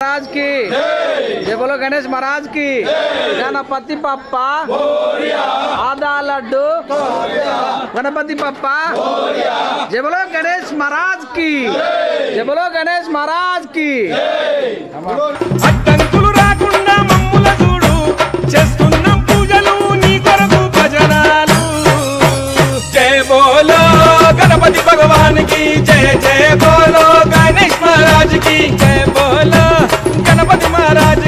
महाराज की जय बोलो गणेश महाराज की गणपति पप्पा आधा लड्डू गणपति पप्पा जय बोलो गणेश महाराज की जय बोलो गणेश महाराज की అడ్డంకులు రాకుండా మమ్ముల చూడు చేస్తున్నాం గణపతి భగవాన్కి జయ జయ బోలో గణేష్ మహారాజ్కి జయ బోలో. గణపతి మహారాజ్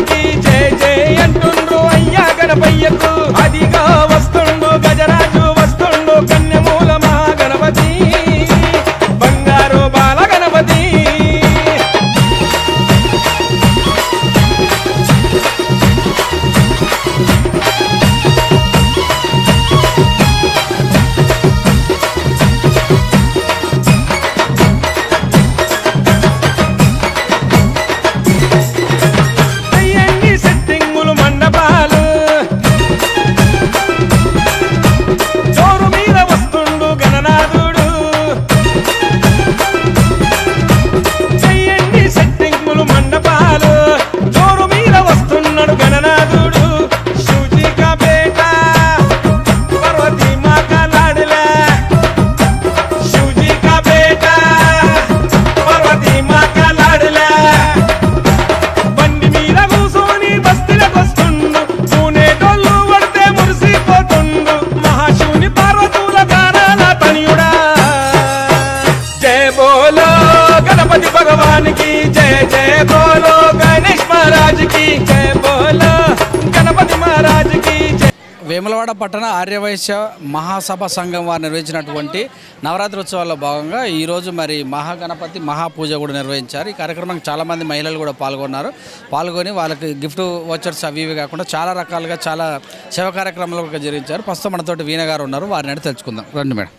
పట్టణ ఆర్యవైశ్య మహాసభ సంఘం వారు నిర్వహించినటువంటి నవరాత్రి ఉత్సవాల్లో భాగంగా ఈరోజు మరి మహాగణపతి మహాపూజ కూడా నిర్వహించారు. ఈ కార్యక్రమానికి చాలామంది మహిళలు కూడా పాల్గొన్నారు. పాల్గొని వాళ్ళకి గిఫ్ట్ వచ్చర్స్ అవి ఇవి కాకుండా చాలా రకాలుగా చాలా సేవ కార్యక్రమాలు కూడా జరిగించారు. ప్రస్తుతం మనతోటి వీణ గారు ఉన్నారు. వారిని అడిగి తెలుసుకుందాం. రండి మేడం.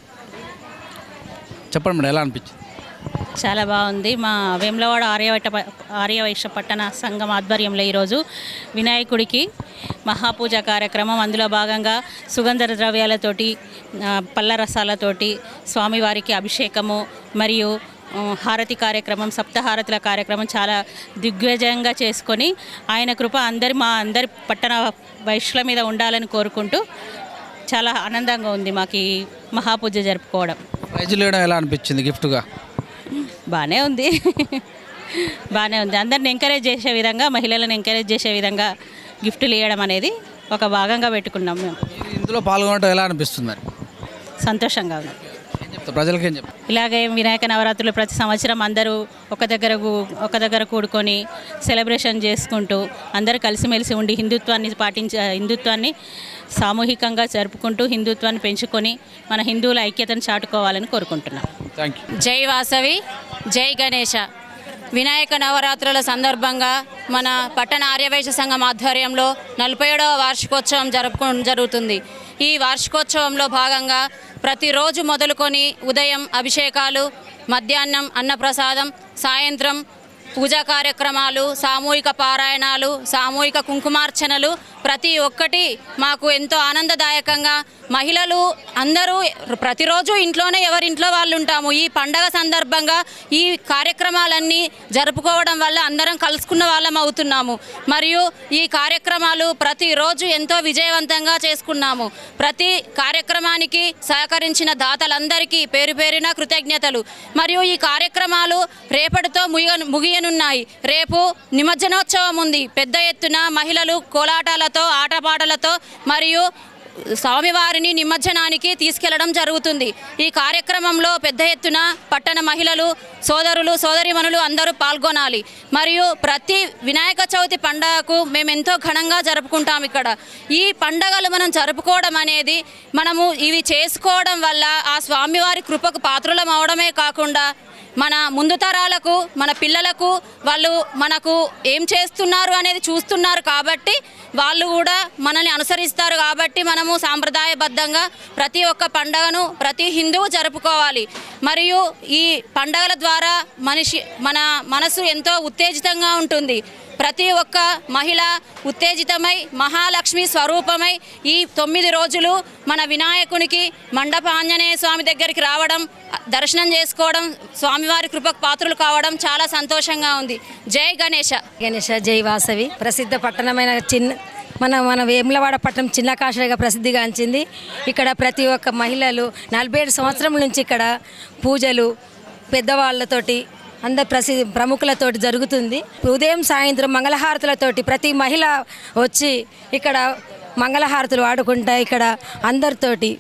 చెప్పండి మేడం ఎలా అనిపించింది? చాలా బాగుంది. మా వేములవాడ ఆర్యవైట ఆర్యవైశ్య పట్టణ సంఘం ఆధ్వర్యంలో ఈరోజు వినాయకుడికి మహాపూజ కార్యక్రమం. అందులో భాగంగా సుగంధ ద్రవ్యాలతోటి ఆ, పళ్ళ రసాలతోటి స్వామివారికి అభిషేకము మరియు హారతి కార్యక్రమం సప్తహారతుల కార్యక్రమం చాలా దిగ్విజయంగా చేసుకొని ఆయన కృప అందరి మా అందరి పట్టణ వైశ్యుల మీద ఉండాలని కోరుకుంటూ చాలా ఆనందంగా ఉంది మాకు ఈ మహాపూజ జరుపుకోవడం. ప్రైజులు ఎలా అనిపించింది గిఫ్ట్గా? బాగానే ఉంది. బాగానే ఉంది. అందరిని ఎంకరేజ్ చేసే విధంగా మహిళలను ఎంకరేజ్ చేసే విధంగా గిఫ్ట్లు ఇవ్వడం అనేది ఒక భాగంగా పెట్టుకున్నాం మేము. ఇందులో పాల్గొనడం ఎలా అనిపిస్తుంది సంతోషంగా ఉంది. ప్రజలకి ఏం చెప్తారు? ఇలాగే వినాయక నవరాత్రులు ప్రతి సంవత్సరం అందరూ ఒక దగ్గర ఒక దగ్గర కూడుకొని సెలబ్రేషన్ చేసుకుంటూ అందరూ కలిసిమెలిసి ఉండి హిందుత్వాన్ని పాటించ హిందుత్వాన్ని సామూహికంగా జరుపుకుంటూ హిందుత్వాన్ని పెంచుకొని మన హిందువుల ఐక్యతను చాటుకోవాలని కోరుకుంటున్నాం. జై వాసవి జై గణేష. వినాయక నవరాత్రుల సందర్భంగా మన పట్టణ ఆర్యవైశ్య సంఘం ఆధ్వర్యంలో నలభై ఏడవ వార్షికోత్సవం జరుపుకో జరుగుతుంది. ఈ వార్షికోత్సవంలో భాగంగా ప్రతిరోజు మొదలుకొని ఉదయం అభిషేకాలు మధ్యాహ్నం అన్నప్రసాదం సాయంత్రం పూజా కార్యక్రమాలు సామూహిక పారాయణాలు సామూహిక కుంకుమార్చనలు ప్రతి ఒక్కటి మాకు ఎంతో ఆనందదాయకంగా మహిళలు అందరూ ప్రతిరోజు ఇంట్లోనే ఎవరింట్లో వాళ్ళు ఉంటాము. ఈ పండగ సందర్భంగా ఈ కార్యక్రమాలన్నీ జరుపుకోవడం వల్ల అందరం కలుసుకున్న వాళ్ళం అవుతున్నాము. మరియు ఈ కార్యక్రమాలు ప్రతిరోజు ఎంతో విజయవంతంగా చేసుకున్నాము. ప్రతి కార్యక్రమానికి సహకరించిన దాతలందరికీ పేరు పేరిన కృతజ్ఞతలు. మరియు ఈ కార్యక్రమాలు రేపటితో ముగియ ముగియనున్నాయి రేపు నిమజ్జనోత్సవం ఉంది. పెద్ద ఎత్తున మహిళలు కోలాటాలతో ఆటపాటలతో మరియు స్వామివారిని నిమజ్జనానికి తీసుకెళ్ళడం జరుగుతుంది. ఈ కార్యక్రమంలో పెద్ద ఎత్తున పట్టణ మహిళలు సోదరులు సోదరిమణులు అందరూ పాల్గొనాలి. మరియు ప్రతి వినాయక చవితి పండగకు మేము ఎంతో ఘనంగా జరుపుకుంటాం ఇక్కడ. ఈ పండగలు మనం జరుపుకోవడం అనేది మనము ఇవి చేసుకోవడం వల్ల ఆ స్వామివారి కృపకు పాత్రలం అవడమే కాకుండా మన ముందు తరాలకు మన పిల్లలకు వాళ్ళు మనకు ఏం చేస్తున్నారు అనేది చూస్తున్నారు కాబట్టి వాళ్ళు కూడా మనల్ని అనుసరిస్తారు కాబట్టి మనం మనము సాంప్రదాయబద్ధంగా ప్రతి ఒక్క పండగను ప్రతి హిందువు జరుపుకోవాలి. మరియు ఈ పండగల ద్వారా మనిషి మన మనసు ఎంతో ఉత్తేజితంగా ఉంటుంది. ప్రతి ఒక్క మహిళ ఉత్తేజితమై మహాలక్ష్మి స్వరూపమై ఈ తొమ్మిది రోజులు మన వినాయకునికి మండప ఆంజనేయ స్వామి దగ్గరికి రావడం దర్శనం చేసుకోవడం స్వామివారి కృపకు పాత్రలు కావడం చాలా సంతోషంగా ఉంది. జై గణేష. గణేష జై వాసవి. ప్రసిద్ధ పట్టణమైన చిన్న మన మన వేములవాడ పట్టణం చిన్న కాషాయగా ప్రసిద్ధిగాంచింది ఇక్కడ ప్రతి ఒక్క మహిళలు నలభై ఏడు సంవత్సరం నుంచి ఇక్కడ పూజలు పెద్దవాళ్ళతోటి అందరు ప్రసి ప్రముఖులతోటి జరుగుతుంది. ఉదయం సాయంత్రం మంగళహారతులతోటి ప్రతి మహిళ వచ్చి ఇక్కడ మంగళహారతులు వాడుకుంటా ఇక్కడ అందరితోటి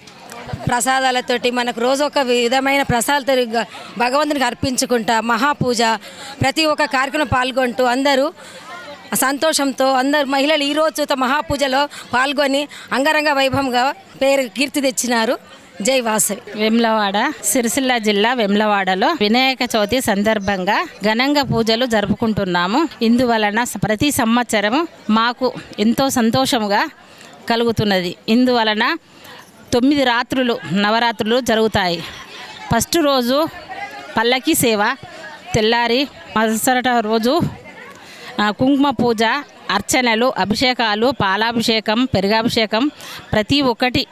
ప్రసాదాలతోటి మనకు రోజు ఒక విధమైన ప్రసాదాలతో భగవంతునికి అర్పించుకుంటా మహాపూజ ప్రతి ఒక్క కార్యక్రమం పాల్గొంటూ అందరూ సంతోషంతో అందరు మహిళలు ఈరోజు తమ మహాపూజలో పాల్గొని అంగరంగ వైభవంగా పేరు కీర్తి తెచ్చినారు. జై వాసవి. వెమ్లవాడ సిరిసిల్ల జిల్లా వెమ్లవాడలో వినాయక చవితి సందర్భంగా ఘనంగా పూజలు జరుపుకుంటున్నాము. ఇందువలన ప్రతి సంవత్సరం మాకు ఎంతో సంతోషముగా కలుగుతున్నది. ఇందువలన తొమ్మిది రాత్రులు నవరాత్రులు జరుగుతాయి. ఫస్ట్ రోజు పల్లకి సేవ తెల్లారి మరుసట రోజు కుంకుమ పూజ అర్చనలు అభిషేకాలు పాలాభిషేకం పెరుగాభిషేకం ప్రతి ఒక్కటి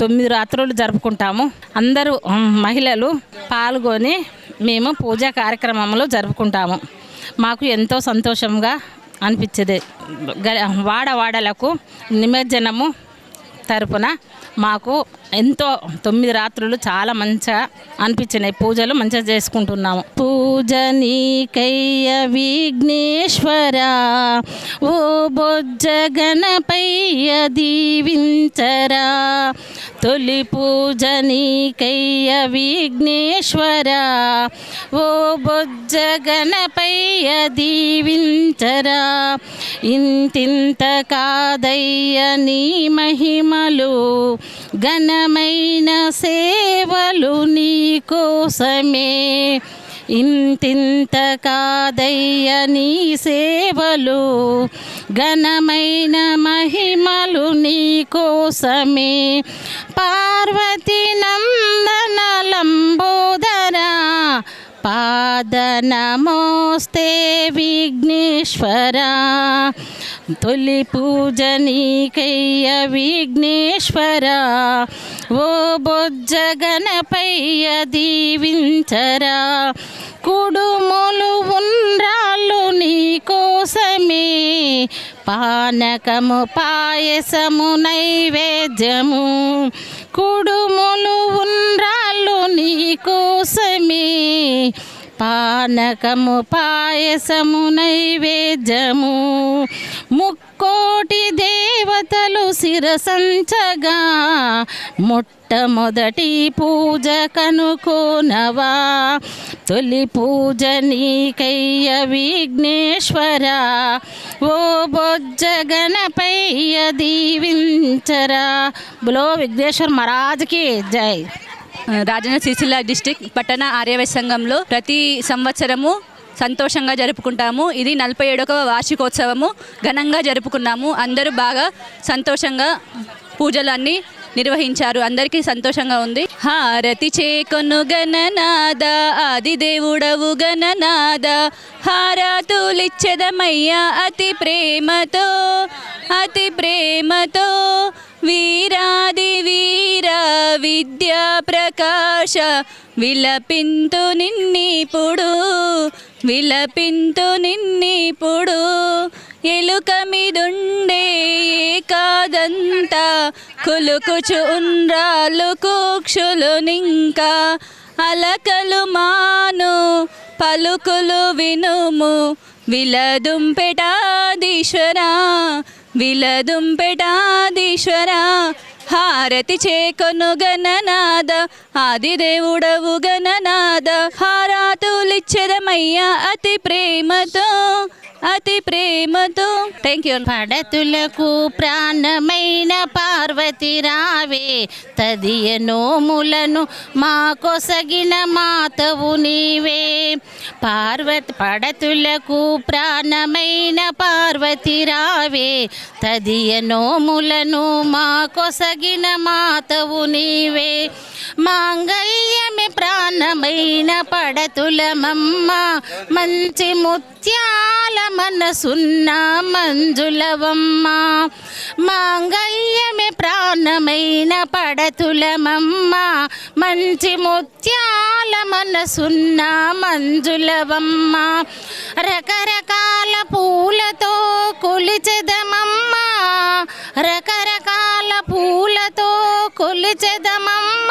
తొమ్మిది రాత్రులు జరుపుకుంటాము. అందరూ మహిళలు పాల్గొని మేము పూజా కార్యక్రమంలో జరుపుకుంటాము. మాకు ఎంతో సంతోషంగా అనిపించేది. గ- నిమజ్జనము తరపున మాకు ఎంతో తొమ్మిది రాత్రులు చాలా మంచిగా అనిపించినాయి. పూజలు మంచిగా చేసుకుంటున్నాము. పూజ నీకయ్య విఘ్నేశ్వర ఓ బొజ్జ గణపయ్య దీవించరా. తొలి పూజ నీకయ్య విఘ్నేశ్వర ఓ బొజ్జ గణపయ్య దీవించరా. ఇంతింత కాదయ్య నీ మహిమలు ఘనమైన సేవలు నీ కోసమే ఇంతింత కాదయ్య నీ సేవలు ఘనమైన మహిమలు నీ కోసమే పార్వతి నందన లంబోదరా పాద నమోస్తే విఘ్నేశ్వరా. తొలి పూజ నీకయ్య విఘ్నేశ్వర. ఓ బొజ్జ గణపయ్య దీవించరా. కుడుములు ఉండ్రాళ్ళు నీ కోసమే. పానకము పాయసము నైవేద్యము. కుడుములు ఉండ్రాళ్ళు నీ కోసమే. పానకము పాయసము నైవేద్యము. ముక్కోటి దేవతలు శిరసంచగా మొట్టమొదటి పూజ కనుకోనవా? తొలి పూజ నీకయ్య విఘ్నేశ్వర ఓ బొజ్జ గణపయ్య దీవించరా? బులో విఘ్నేశ్వర మహారాజ్కి జై. రాజన్న సిరిసిల్ల డిస్టిక్ పట్టణ ఆర్యవైశ్య సంఘంలో ప్రతి సంవత్సరము సంతోషంగా జరుపుకుంటాము. ఇది నలభై ఏడవ వార్షికోత్సవము. ఘనంగా జరుపుకున్నాము. అందరూ బాగా సంతోషంగా పూజలన్నీ నిర్వహించారు. అందరికీ సంతోషంగా ఉంది. హారతి చేకొను గణనాద ఆది దేవుడవు గణనాద హారతులిచ్చెదమయ్యా అతి ప్రేమతో అతి ప్రేమతో. వీరాది వీర విద్యా ప్రకాశ విలపింతు నిన్నిప్పుడు విలపింతు నిన్నిప్పుడు ఎలుక మీదుండే కాదంత కులుకుచు ఉండ్రాలు కూక్షులు నింకా. అలకలు మాను పలుకులు వినుము విలదుంపెటాదీశ్వరా. విలదుంపెటాదీశ్వరా హారతి చేకొను గణనాద ఆదిదేవుడవు గణనాద హారాతులిచ్చెదమయ్యా అతి ప్రేమతో. అతి ప్రేమతో థ్యాంక్ యూ పడతులకు ప్రాణమైన పార్వతి రావే తదియ నోములను మా కొసగిన మాతవు నీవే. పార్వతి పడతులకు ప్రాణమైన పార్వతి రావే తదియ నోములను మా కొసగిన మాతవు నీవే. మాంగళ్యమే ప్రాణమైన పడతులమమ్మ మంచి ముత్యాల మనసున్న మంజులవమ్మ మాంగళ్యమే ప్రాణమైన పడతులమమ్మ మంచి ముత్యాల మనసున్న మంజులవమ్మ. రకరకాల పూలతో కొలిచెదమమ్మ రకరకాల పూలతో కొలిచెదమమ్మ.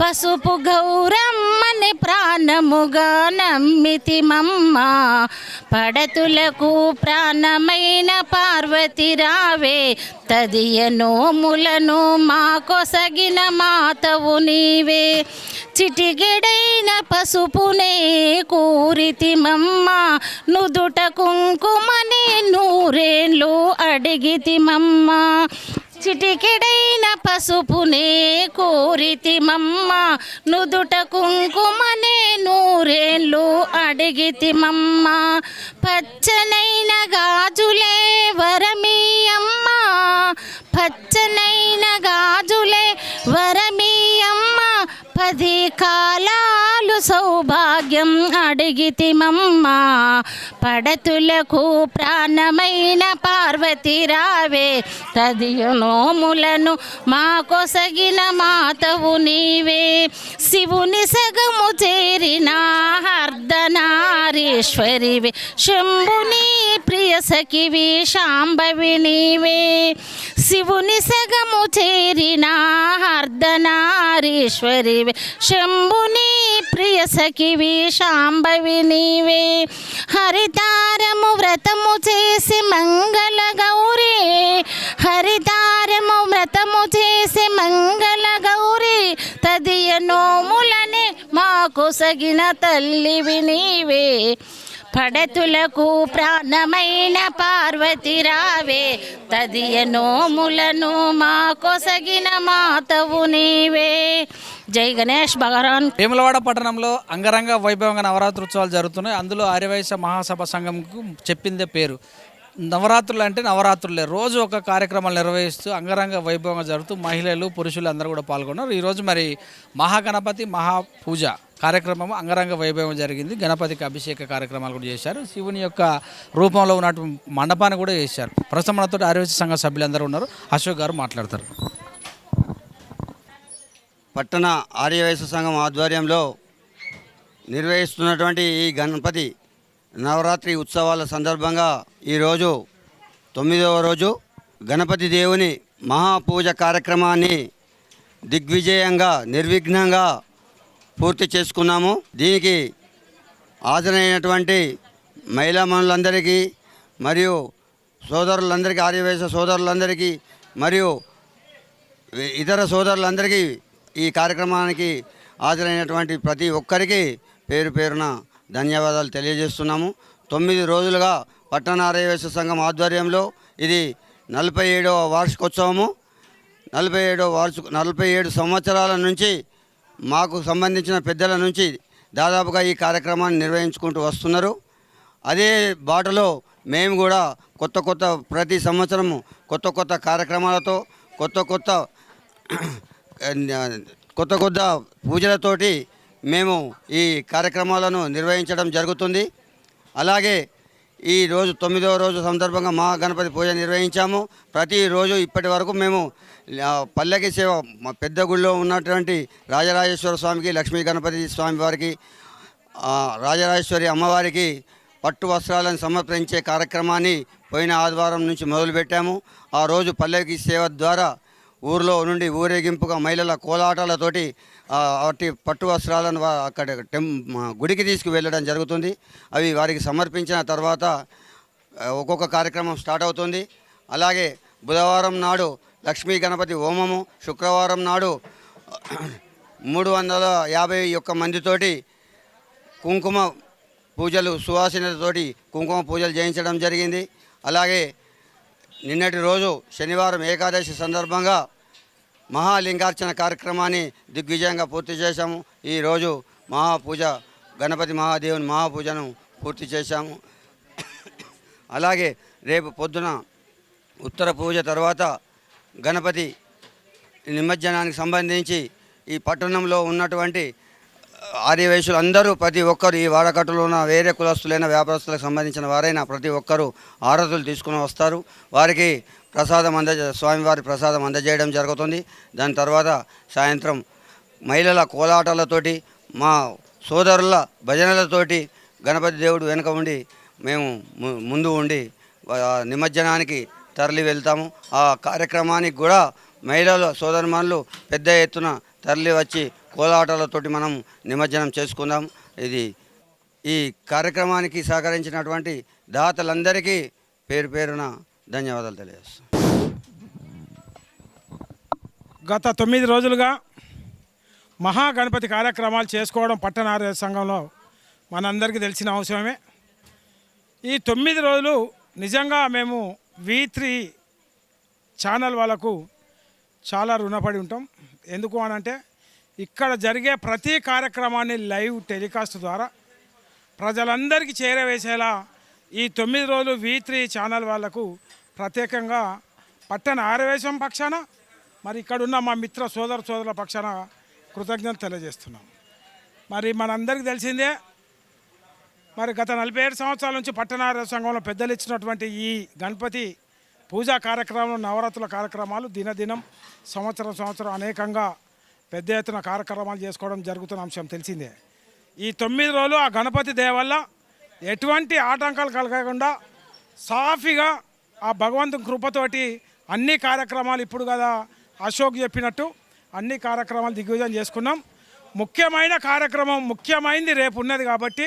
పసుపు గౌరమ్మని ప్రాణముగా నమ్మితిమమ్మ పడతులకు ప్రాణమైన పార్వతి రావే తదియ నోములను మా కొసగిన మాతవు నీవే. చిటికెడైన పసుపునే కూరితిమమ్మ నుదుట కుంకుమని నూరేళ్ళు అడిగితిమమ్మ చిటికెడైన పసుపునే కోరితిమమ్మ నుదుట కుంకుమనే నూరేళ్ళు అడిగితిమమ్మ పచ్చనైన గాజులే వరమీయమ్మ పచ్చనైన గాజులే వరమీయమ్మ పది కాల సౌభాగ్యం అడిగితిమమ్మ పడతులకు ప్రాణమైన పార్వతి రావే. తదియు నోములను మా కొసగిన మాతవు నీవే. శివుని సగము చేరిన అర్ధనారీశ్వరివి శంభుని ప్రియ సఖివి శాంభవి నీవే. శివుని సగము చేరిన అర్ధనారీశ్వరివి శంభుని ప్రియ సఖివి వీషాంబవి నీవే. హరితారము వ్రతము చేసి మంగళ గౌరీ. హరితారము వ్రతము చేసి మంగళ గౌరీ. తదియ నోములనే మాకు సగిన తల్లివి నీవే. పడతులకు ప్రాణమైన పార్వతి రావే తదియ నోములను మా కొసగిన మాతవు నీవే. జై గణేష్ భగవాన్. వేములవాడ పట్టణంలో అంగరంగ వైభవంగా నవరాత్రి ఉత్సవాలు జరుగుతున్నాయి. అందులో ఆర్యవైశ్య మహాసభ సంఘంకు చెప్పిందే పేరు. నవరాత్రులు అంటే నవరాత్రులే. రోజు ఒక కార్యక్రమాలు నిర్వహిస్తూ అంగరంగ వైభవంగా జరుగుతూ మహిళలు పురుషులు అందరూ కూడా పాల్గొన్నారు. ఈరోజు మరి మహాగణపతి మహాపూజ కార్యక్రమం అంగరంగ వైభవం జరిగింది. గణపతికి అభిషేక కార్యక్రమాలు కూడా చేశారు. శివుని యొక్క రూపంలో ఉన్నటువంటి మండపాన్ని కూడా చేశారు. ప్రస్తుతం మనతో ఆర్యవైశ్య సంఘ సభ్యులందరూ ఉన్నారు. అశోక్ గారు మాట్లాడతారు. పట్టణ ఆర్యవేశ సంఘం ఆధ్వర్యంలో నిర్వహిస్తున్నటువంటి ఈ గణపతి నవరాత్రి ఉత్సవాల సందర్భంగా ఈరోజు తొమ్మిదవ రోజు గణపతి దేవుని మహాపూజ కార్యక్రమాన్ని దిగ్విజయంగా నిర్విఘ్నంగా పూర్తి చేసుకున్నాము. దీనికి హాజరైనటువంటి మహిళామణులందరికీ మరియు సోదరులందరికీ ఆర్యవేశ సోదరులందరికీ మరియు ఇతర సోదరులందరికీ ఈ కార్యక్రమానికి హాజరైనటువంటి ప్రతి ఒక్కరికి పేరు పేరున ధన్యవాదాలు తెలియజేస్తున్నాము. తొమ్మిది రోజులుగా పట్టణ ఆర్యవేశ సంఘం ఆధ్వర్యంలో ఇది నలభై ఏడవ వార్షికోత్సవము. నలభై ఏడవ వార్షిక నలభై ఏడు సంవత్సరాల నుంచి మాకు సంబంధించిన పెద్దల నుంచి దాదాపుగా ఈ కార్యక్రమాన్ని నిర్వహించుకుంటూ వస్తున్నారు. అదే బాటలో మేము కూడా కొత్త కొత్త ప్రతి సంవత్సరము కొత్త కొత్త కార్యక్రమాలతో కొత్త కొత్త కొత్త కొత్త పూజలతోటి మేము ఈ కార్యక్రమాలను నిర్వహించడం జరుగుతుంది. అలాగే ఈ రోజు తొమ్మిదవ రోజు సందర్భంగా మా గణపతి పూజ నిర్వహించాము. ప్రతిరోజు ఇప్పటి వరకు మేము పల్లకి సేవ మా పెద్ద గుళ్ళో ఉన్నటువంటి రాజరాజేశ్వర స్వామికి లక్ష్మీ గణపతి స్వామి వారికి రాజరాజేశ్వరి అమ్మవారికి పట్టు వస్త్రాలను సమర్పించే కార్యక్రమాన్ని పోయిన ఆదివారం నుంచి మొదలుపెట్టాము. ఆ రోజు పల్లకి సేవ ద్వారా ఊరిలో నుండి ఊరేగింపుగా మహిళల కోలాటాలతోటి వాటి పట్టు వస్త్రాలను అక్కడ టెం గుడికి తీసుకువెళ్ళడం జరుగుతుంది. అవి వారికి సమర్పించిన తర్వాత ఒక్కొక్క కార్యక్రమం స్టార్ట్ అవుతుంది. అలాగే బుధవారం నాడు లక్ష్మీ గణపతి హోమము శుక్రవారం నాడు మూడు వందల యాభై ఒక్క మందితోటి కుంకుమ పూజలు సువాసనతోటి కుంకుమ పూజలు చేయించడం జరిగింది. అలాగే నిన్నటి రోజు శనివారం ఏకాదశి సందర్భంగా మహాలింగార్చన కార్యక్రమాన్ని దిగ్విజయంగా పూర్తి చేశాము. ఈరోజు మహాపూజ గణపతి మహాదేవుని మహాపూజను పూర్తి చేశాము. అలాగే రేపు పొద్దున ఉత్తర పూజ తర్వాత గణపతి నిమజ్జనానికి సంబంధించి ఈ పట్టణంలో ఉన్నటువంటి ఆర్యవైశ్యులు అందరూ ప్రతి ఒక్కరు ఈ వాడకట్టులో ఉన్న వేరే కులస్తులైన వ్యాపారస్తులకు సంబంధించిన వారైనా ప్రతి ఒక్కరూ ఆరతులు తీసుకుని వస్తారు. వారికి ప్రసాదం అందజే స్వామివారి ప్రసాదం అందజేయడం జరుగుతుంది. దాని తర్వాత సాయంత్రం మహిళల కోలాటాలతోటి మా సోదరుల భజనలతోటి గణపతి దేవుడు వెనుక ఉండి మేము ము- ముందు ఉండి నిమజ్జనానికి తరలి వెళ్తాము. ఆ కార్యక్రమానికి కూడా మహిళల సోదరుమానులు పెద్ద ఎత్తున తరలి వచ్చి కోలాటాలతోటి మనం నిమజ్జనం చేసుకుందాం. ఇది ఈ కార్యక్రమానికి సహకరించినటువంటి దాతలందరికీ పేరు పేరున ధన్యవాదాలు తెలియజేస్తాం. గత తొమ్మిది రోజులుగా మహాగణపతి కార్యక్రమాలు చేసుకోవడం పట్టణ సంఘంలో మనందరికీ తెలిసిన అవసరమే. ఈ తొమ్మిది రోజులు నిజంగా మేము వి త్రీ ఛానల్ వాళ్ళకు చాలా రుణపడి ఉంటాం. ఎందుకు అని అంటే ఇక్కడ జరిగే ప్రతి కార్యక్రమాన్ని లైవ్ టెలికాస్ట్ ద్వారా ప్రజలందరికీ చేరవేసేలా ఈ తొమ్మిది రోజులు వి త్రీ ఛానల్ వాళ్ళకు ప్రత్యేకంగా పట్టణ ఆరవేశం పక్షాన మరి ఇక్కడ ఉన్న మా మిత్ర సోదర సోదరుల పక్షాన కృతజ్ఞత తెలియజేస్తున్నాం. మరి మనందరికీ తెలిసిందే మరి గత నలభై ఏడు సంవత్సరాల నుంచి పట్టణార సంఘంలో పెద్దలు ఇచ్చినటువంటి ఈ గణపతి పూజా కార్యక్రమాలు నవరాత్రుల కార్యక్రమాలు దినదినం సంవత్సరం సంవత్సరం అనేకంగా పెద్ద ఎత్తున కార్యక్రమాలు చేసుకోవడం జరుగుతున్న అంశం తెలిసిందే. ఈ తొమ్మిది రోజులు ఆ గణపతి దయ వల్ల ఎటువంటి ఆటంకాలు కలగకుండా సాఫీగా ఆ భగవంతుని కృపతోటి అన్ని కార్యక్రమాలు ఇప్పుడు కదా అశోక్ చెప్పినట్టు అన్ని కార్యక్రమాలు దిగ్విజయం చేసుకున్నాం. ముఖ్యమైన కార్యక్రమం ముఖ్యమైనది రేపు ఉన్నది కాబట్టి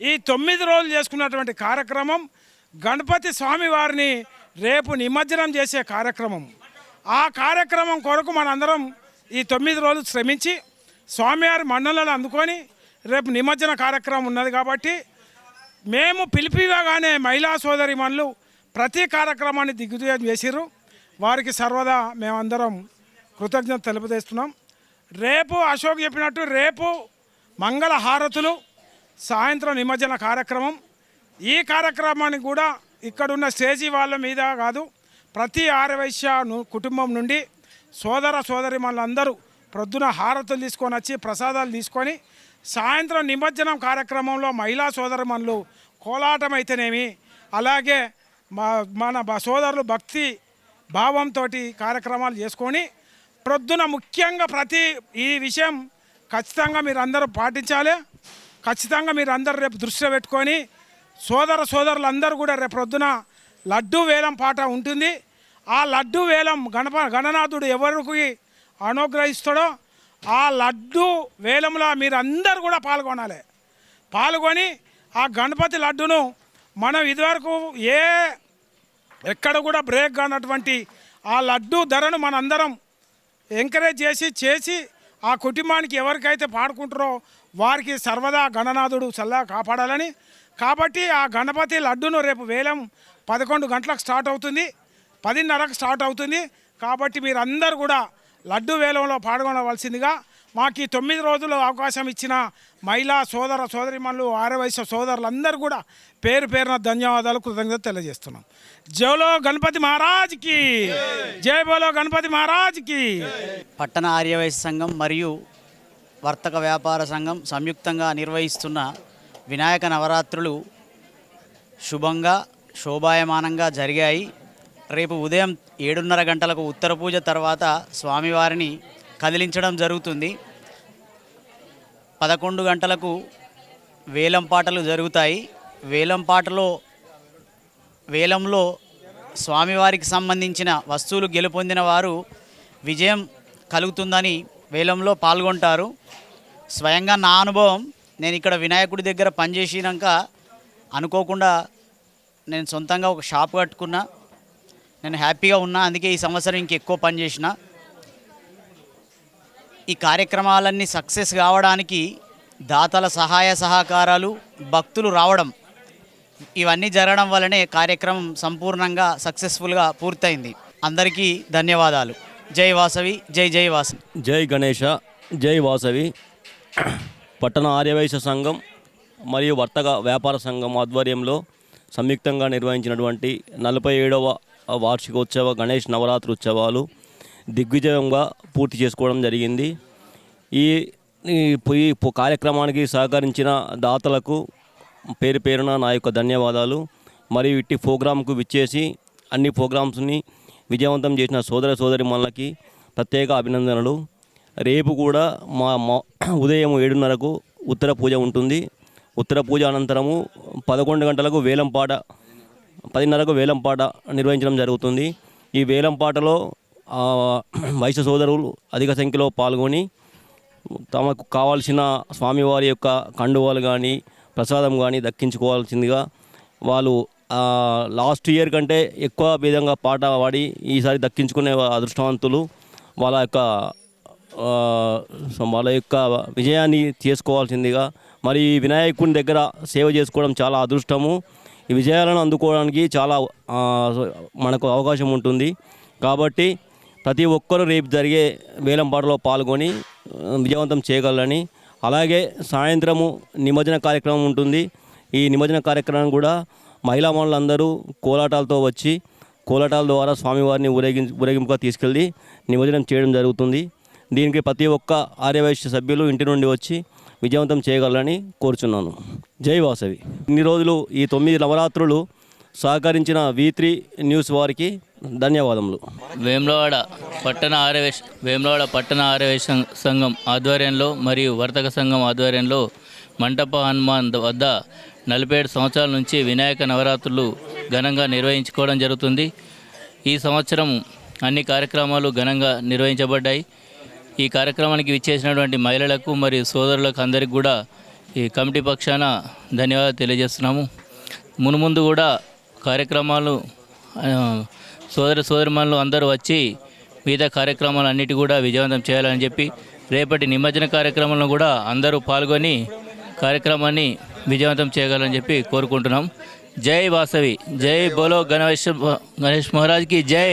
ఈ తొమ్మిది రోజులు చేసుకున్నటువంటి కార్యక్రమం గణపతి స్వామి వారిని రేపు నిమజ్జనం చేసే కార్యక్రమం. ఆ కార్యక్రమం కొరకు మనందరం ఈ తొమ్మిది రోజులు శ్రమించి స్వామివారి మండలను అందుకొని రేపు నిమజ్జన కార్యక్రమం ఉన్నది కాబట్టి మేము పిలిపివగానే మహిళా సోదరి మనులు ప్రతి కార్యక్రమాన్ని దిగ్విజయం చేసిర్రు. వారికి సర్వదా మేమందరం కృతజ్ఞత తెలుపుదేస్తున్నాం రేపు అశోక్ చెప్పినట్టు రేపు మంగళ హారతులు సాయంత్రం నిమజ్జన కార్యక్రమం. ఈ కార్యక్రమానికి కూడా ఇక్కడున్న స్టేజీ వాళ్ళ మీద కాదు ప్రతి ఆరవైశ్య కుటుంబం నుండి సోదర సోదరి అందరూ ప్రొద్దున హారతులు తీసుకొని వచ్చి ప్రసాదాలు తీసుకొని సాయంత్రం నిమజ్జనం కార్యక్రమంలో మహిళా సోదరిమణులు కోలాటం అయితేనేమి అలాగే మా మన సోదరులు భక్తి భావంతో కార్యక్రమాలు చేసుకొని ప్రొద్దున ముఖ్యంగా ప్రతి ఈ విషయం ఖచ్చితంగా మీరు అందరూ పాటించాలి. ఖచ్చితంగా మీరు రేపు దృష్టిలో పెట్టుకొని సోదర సోదరులందరూ కూడా రేపు ప్రొద్దున లడ్డూ వేలం పాట ఉంటుంది. ఆ లడ్డు వేలం గణప గణనాథుడు ఎవరికి అనుగ్రహిస్తాడో ఆ లడ్డు వేలంలో మీరు అందరు కూడా పాల్గొనాలి. పాల్గొని ఆ గణపతి లడ్డును మనం ఇదివరకు ఏ ఎక్కడ కూడా బ్రేక్ కానటువంటి ఆ లడ్డు ధరను మనందరం ఎంకరేజ్ చేసి చేసి ఆ కుటుంబానికి ఎవరికైతే పాడుకుంటారో వారికి సర్వదా గణనాథుడు చల్లా కాపాడాలని. కాబట్టి ఆ గణపతి లడ్డును రేపు వేలం పదకొండు గంటలకు స్టార్ట్ అవుతుంది. పదిన్నరకు స్టార్ట్ అవుతుంది. కాబట్టి మీరందరూ కూడా లడ్డు వేలంలో పాల్గొనవలసిందిగా మాకు ఈ తొమ్మిది రోజులు అవకాశం ఇచ్చిన మహిళా సోదర సోదరిమణులు ఆరవయసు సోదరులందరూ కూడా పేరు పేరున ధన్యవాదాలు కృతజ్ఞత తెలియజేస్తున్నాం. జయలో గణపతి మహారాజ్కి జయ బోలో గణపతి మహారాజ్కి. పట్టణ ఆర్యవైశ్య సంఘం మరియు వర్తక వ్యాపార సంఘం సంయుక్తంగా నిర్వహిస్తున్న వినాయక నవరాత్రులు శుభంగా శోభాయమానంగా జరిగాయి. రేపు ఉదయం ఏడున్నర గంటలకు ఉత్తర పూజ తర్వాత స్వామివారిని కదిలించడం జరుగుతుంది. పదకొండు గంటలకు వేలం పాటలు జరుగుతాయి. వేలం పాటలో వేలంలో స్వామివారికి సంబంధించిన వస్తువులు గెలుపొందిన వారు విజయం కలుగుతుందని వేలంలో పాల్గొంటారు. స్వయంగా నా అనుభవం నేను ఇక్కడ వినాయకుడి దగ్గర పనిచేసినాక అనుకోకుండా నేను సొంతంగా ఒక షాప్ కట్టుకున్నా. నేను హ్యాపీగా ఉన్నా అందుకే ఈ సంవత్సరం ఇంకెక్కువ పని చేసిన. ఈ కార్యక్రమాలన్నీ సక్సెస్ కావడానికి దాతల సహాయ సహకారాలు భక్తులు రావడం ఇవన్నీ జరగడం వల్లనే కార్యక్రమం సంపూర్ణంగా సక్సెస్ఫుల్గా పూర్తయింది. అందరికీ ధన్యవాదాలు. జై వాసవి జై జై వాసవి. జై గణేష జై వాసవి. పట్టణ ఆర్యవైశ్య సంఘం మరియు వర్తక వ్యాపార సంఘం ఆధ్వర్యంలో సంయుక్తంగా నిర్వహించినటువంటి నలభై ఏడవ వార్షికోత్సవ గణేష్ నవరాత్రి ఉత్సవాలు దిగ్విజయంగా పూర్తి చేసుకోవడం జరిగింది. ఈ ఈ కార్యక్రమానికి సహకరించిన దాతలకు పేరు పేరున నా యొక్క ధన్యవాదాలు. మరియు ఇట్టి ప్రోగ్రాంకు విచ్చేసి అన్ని ప్రోగ్రామ్స్ని విజయవంతం చేసిన సోదర సోదరి మనలకి ప్రత్యేక అభినందనలు. రేపు కూడా మా మా ఉదయం ఏడున్నరకు ఉత్తర పూజ ఉంటుంది. ఉత్తర పూజ అనంతరము పదకొండు గంటలకు వేలంపాట పదిన్నరకు వేలంపాట నిర్వహించడం జరుగుతుంది. ఈ వేలంపాటలో వయసు సోదరులు అధిక సంఖ్యలో పాల్గొని తమకు కావాల్సిన స్వామివారి యొక్క కండువాలు కానీ ప్రసాదం కానీ దక్కించుకోవాల్సిందిగా వాళ్ళు లాస్ట్ ఇయర్ కంటే ఎక్కువ విధంగా పాట పాడి ఈసారి దక్కించుకునే అదృష్టవంతులు వాళ్ళ యొక్క వాళ్ళ యొక్క విజయాన్ని చేసుకోవాల్సిందిగా మరి ఈ వినాయకుని దగ్గర సేవ చేసుకోవడం చాలా అదృష్టము. ఈ విజయాలను అందుకోవడానికి చాలా మనకు అవకాశం ఉంటుంది. కాబట్టి ప్రతి ఒక్కరూ రేపు జరిగే వేలంపాటలో పాల్గొని విజయవంతం చేయగలరని అలాగే సాయంత్రము నిమజ్జన కార్యక్రమం ఉంటుంది. ఈ నిమజ్జన కార్యక్రమం కూడా మహిళా మనులందరూ కోలాటాలతో వచ్చి కోలాటాల ద్వారా స్వామివారిని ఊరేగి ఊరేగింపుగా తీసుకెళ్ళి నిమజ్జనం చేయడం జరుగుతుంది. దీనికి ప్రతి ఒక్క ఆర్యవైశ్య సభ్యులు ఇంటి నుండి వచ్చి విజయవంతం చేయగలరని కోరుచున్నాను. జై వాసవి. ఇన్ని రోజులు ఈ తొమ్మిది నవరాత్రులు సహకరించిన వి త్రీ న్యూస్ వారికి ధన్యవాదములు. వేములవాడ పట్టణ ఆర్యవేశ వేములవాడ పట్టణ ఆరవేశ సంఘం ఆధ్వర్యంలో మరియు వర్తక సంఘం ఆధ్వర్యంలో మంటప హనుమాన్ వద్ద నలభై ఏడు సంవత్సరాల నుంచి వినాయక నవరాత్రులు ఘనంగా నిర్వహించుకోవడం జరుగుతుంది. ఈ సంవత్సరం అన్ని కార్యక్రమాలు ఘనంగా నిర్వహించబడ్డాయి. ఈ కార్యక్రమానికి విచ్చేసినటువంటి మహిళలకు మరియు సోదరులకు అందరికీ కూడా ఈ కమిటీ పక్షాన ధన్యవాదాలు తెలియజేస్తున్నాము. మునుముందు కూడా కార్యక్రమాలు సోదర సోదరిమణులు అందరూ వచ్చి మిగతా కార్యక్రమాలు అన్నిటి కూడా విజయవంతం చేయాలని చెప్పి రేపటి నిమజ్జన కార్యక్రమంలో కూడా అందరూ పాల్గొని కార్యక్రమాన్ని విజయవంతం చేయగలని చెప్పి కోరుకుంటున్నాం. జై వాసవి జై బోలో గణేష్ గణేష్ మహారాజ్కి జై.